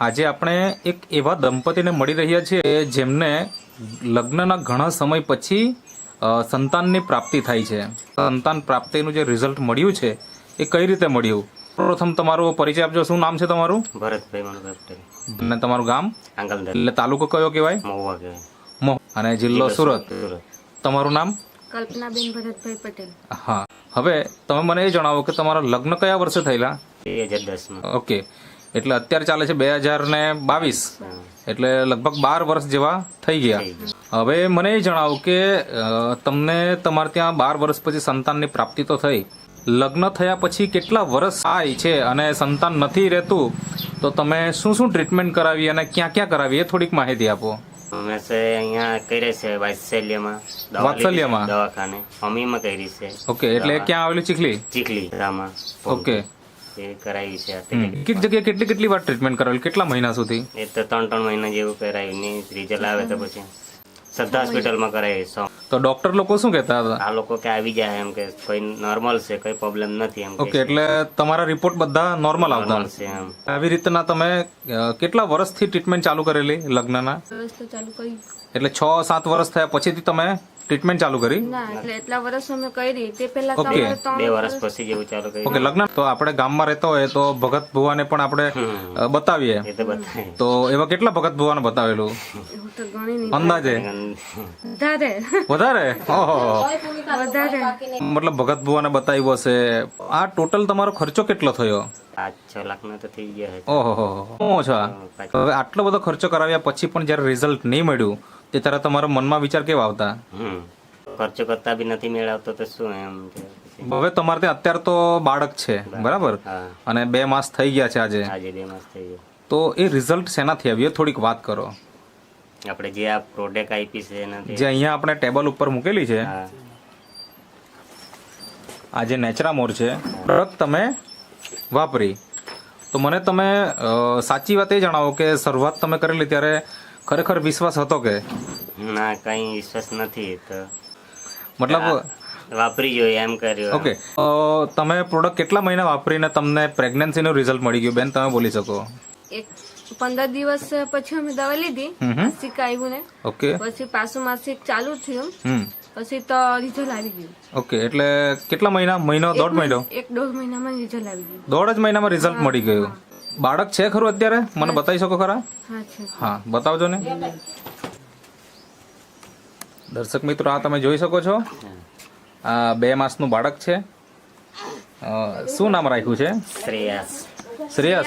આજે આપણે એક એવા દંપતીને મળી રહ્યા છીએ જેમને લગ્નના ઘણા સમય પછી સંતાનની પ્રાપ્તિ થાય છે. સંતાન પ્રાપ્તિનું જે રિઝલ્ટ મળ્યું છે એ કઈ રીતે મળ્યું? પ્રથમ તમારો પરિચય આપજો. શું નામ છે તમારું? ભરતભાઈ મનોભાઈ અને તમારું ગામ? એટલે તાલુકો કયો કહેવાય? મહુવા કહેવાય. અને જિલ્લો સુરત. સુરત. તમારું નામ? કલ્પનાબેન ભરતભાઈ પટેલ. હા. હવે તમે મને એ જણાવો કે તમારા લગ્ન કયા વર્ષે થયેલા? બે હજાર દસમાં. ઓકે. એટલે અત્યારે ચાલે છે બે હજાર ને બાવીસ. એટલે લગભગ બાર વર્ષ જેવા થઈ ગયા. હવે મને એ જણાવો કે તમને તમારે ત્યાં બાર વર્ષ પછી સંતાનની પ્રાપ્તિ તો થઈ. લગ્ન થયા પછી કેટલા વર્ષ થાય છે અને સંતાન નથી રહેતું તો તમે શું શું ટ્રીટમેન્ટ કરાવી અને ક્યાં ક્યાં કરાવી એ થોડીક માહિતી આપો. અમે છે અહીંયા કરે છે વાત્સલ્યમાં વાત્સલ્યમાં? દવાખાને. અમીમાં કરી છે. ઓકે એટલે ક્યાં આવેલું ચીખલી? ચીખલી રામા. ઓકે. કરાવી છે. કંઈક જગ્યાએ કેટલી કેટલી વાર ટ્રીટમેન્ટ કરાવેલી કેટલા મહિના સુધી? એ તો ત્રણ ત્રણ મહિના જેવું કરાવી ને રિઝલ્ટ આવે તો પછી. શ્રદ્ધા હોસ્પિટલમાં કરાવી સો. તો ડોક્ટર લોકો શું કહેતા હતા? આ લોકો કે આવી જાય એમ કે કોઈ નોર્મલ છે કોઈ પ્રોબ્લેમ નથી એમ ઓકે એટલે તમારા રિપોર્ટ બધા નોર્મલ આવતા છે એમ. આવી રીતના તમે કેટલા વર્ષથી ટ્રીટમેન્ટ ચાલુ કરેલી લગ્નના? વર્ષ તો ચાલુ કરી એટલે છ સાત વર્ષ થયા પછીથી તમે ટ્રીટમેન્ટ ચાલુ કરી? ના એટલે એટલા વર્ષ અમે કરી. તે પહેલા ઓકે. બે વર્ષ પછી જેવું ચાલુ કરી ઓકે લગ્ન? તો આપણે ગામમાં રહેતો હોય તો ભગત ભુવાને પણ આપણે બતાવીએ. તો એવા કેટલા ભગત ભુવાને બતાવેલું? અંદાજે? વધારે. વધારે? વધારે. મતલબ ભગત ભુવાને બતાવ્યું હશે. આ ટોટલ તમારો ખર્ચો કેટલો થયો? છ ઓહો ઓછા હવે આટલો બધો ખર્ચો કરાવ્યા પછી પણ જયારે રિઝલ્ટ નહીં મળ્યું તે ત્યારે તમારા મનમાં વિચાર કેવા આવતા? ખર્ચો કરતા બી નથી મેળવતો તો શું એમ હવે તમારે ત્યાં અત્યારે તો બાળક છે બરાબર? અને બે માસ થઈ ગયા છે આજે. આજે બે માસ થઈ ગયા. તો એ રિઝલ્ટ શેનાથી આવ્યું થોડીક વાત કરો. આપણે જે આ પ્રોડક્ટ આપી છે એનાથી. જે અહીંયા આપણે ટેબલ ઉપર મૂકેલી છે. આ જે નેચરામોર છે પ્રોડક્ટ તમે વાપરી. તો મને તમે સાચી વાત એ જણાવો કે શરૂઆત તમે કરેલી ત્યારે ખરેખર વિશ્વાસ હતો કે? ના કઈ વિશ્વાસ નથી તો. મતલબ વાપરી જોઈએ એમ કર્યું. ઓકે. તમે પ્રોડક્ટ કેટલા મહિના વાપરીને તમને પ્રેગ્નન્સીનું રિઝલ્ટ મળી ગયું? બેન તમે બોલી શકો. એક પંદર દિવસ પછી અમે દવા લીધી. માસિક આવ્યું ને. ઓકે. પછી પાછું માસિક ચાલુ થયું. હમ. પછી તો રિઝલ્ટ આવી ગયું. ઓકે એટલે કેટલા મહિના? મહિનો દોઢ મહિનો? એક દોઢ મહિનામાં રિઝલ્ટ આવી ગયું. દોઢ જ મહિનામાં રિઝલ્ટ મળી ગયું. બાળક છે ખરું અત્યારે? મને બતાવી શકો ખરા? હા બતાવજો ને. દર્શક મિત્રો આ તમે જોઈ શકો છો. આ બે માસનું બાળક છે. શું નામ રાખ્યું છે? શ્રેયસ. શ્રેયસ.